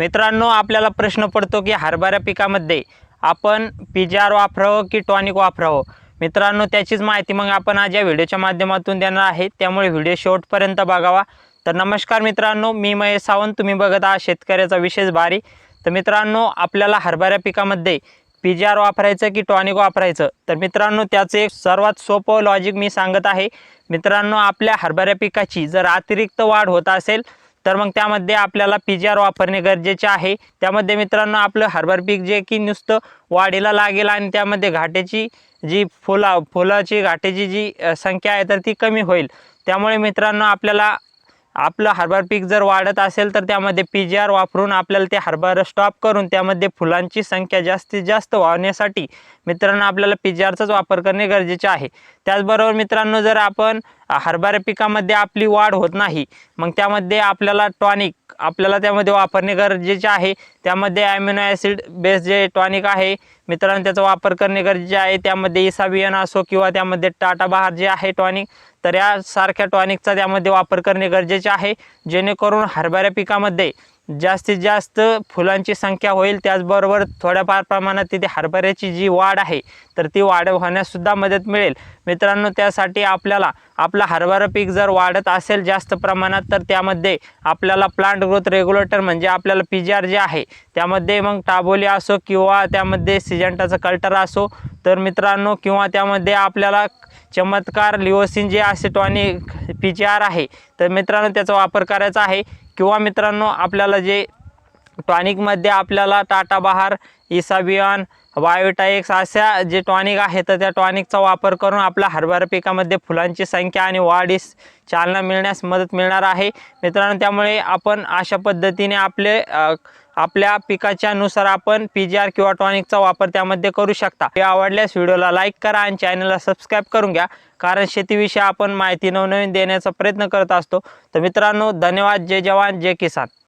मित्रांनो आपल्याला प्रश्न पडतो की हरभरा पिकामध्ये आपण पी जी आर वापरावं की टॉनिक वापरावं? मित्रांनो त्याचीच माहिती मग आपण आज या व्हिडिओच्या माध्यमातून देणार आहे. त्यामुळे व्हिडिओ शेवटपर्यंत बघावा. तर नमस्कार मित्रांनो मी महेश सावंत. तुम्ही बघत आहात शेतकऱ्याचा विशेष भारी तर मित्रांनो आपल्याला हरभऱ्या पिकामध्ये पी जी आर वापरायचं की टॉनिक वापरायचं? तर मित्रांनो त्याचं एक सर्वात सोपं लॉजिक मी सांगत आहे. मित्रांनो आपल्या हरभऱ्या पिकाची जर अतिरिक्त वाढ होत असेल तर मग त्यामध्ये आपल्याला पी जी आर वापरणे गरजेचे आहे. त्यामध्ये मित्रांनो आपलं हरभर पीक जे की नुसतं वाढीला लागेल आणि त्यामध्ये घाटेची जी फुला फुलाची घाटेची जी संख्या आहे तर ती कमी होईल. त्यामुळे मित्रांनो आपल्याला आपलं हरभर पीक जर वाढत असेल तर त्यामध्ये पी जी आर वापरून आपल्याला ते हरभर स्टॉप करून त्यामध्ये फुलांची संख्या जास्तीत जास्त वाढण्यासाठी मित्रांनो आपल्याला पी जी आरचाच वापर करणे गरजेचे आहे. त्याचबरोबर मित्रांनो जर आपण हरभरा पिकामध्ये आपली वाढ होत नाही मग त्यामध्ये आपल्याला टॉनिक आपल्याला त्यामध्ये वापरणे गरजेचे आहे. त्यामध्ये ॲमिनो ॲसिड बेस जे टॉनिक आहे मित्रांनो त्याचा वापर करणे गरजेचे आहे. त्यामध्ये इसाबियन असो किंवा त्यामध्ये टाटा बहार जे आहे टॉनिक तर यासारख्या टॉनिकचा त्यामध्ये वापर करणे गरजेचे आहे. जेणेकरून हरभऱ्या पिकामध्ये जास्तीत जास्त फुलांची संख्या होईल त्याचबरोबर थोड्याफार प्रमाणात तिथे हरभऱ्याची जी वाढ आहे तर ती वाढ होण्याससुद्धा मदत मिळेल. मित्रांनो त्यासाठी आपल्याला आपला हरभरा पीक जर वाढत असेल जास्त प्रमाणात तर त्यामध्ये आपल्याला प्लांट ग्रोथ रेग्युलेटर म्हणजे आपल्याला पी जी आर जे आहे त्यामध्ये मग टाबोली असो किंवा त्यामध्ये सिजंटाचं कल्टर असो तर मित्रांनो किंवा त्यामध्ये आपल्याला चमत्कार लिओसिन जे असे टॉनिक पी जी आर आहे. तर मित्रांनो त्याचा वापर करायचा आहे. किंवा मित्रांनो आपल्याला जे टॉनिकमध्ये आपल्याला टाटा बहार इसाबियॉन बायोटाएक्स अशा जे टॉनिक आहे तर त्या टॉनिकचा वापर करून आपल्या हरभरा पिकामध्ये फुलांची संख्या आणि वाढीस चालना मिळण्यास मदत मिळणार आहे. मित्रांनो त्यामुळे आपण अशा पद्धतीने आपले आपल्या पिकाच्या नुसार आपण पी जी आर किंवा टॉनिकचा वापर त्यामध्ये करू शकता. हे आवडल्यास व्हिडिओला लाईक करा आणि चॅनलला सबस्क्राईब करून घ्या. कारण शेतीविषयी आपण माहिती नवनवीन देण्याचा प्रयत्न करत असतो. तर मित्रांनो धन्यवाद. जय जवान जय किसान.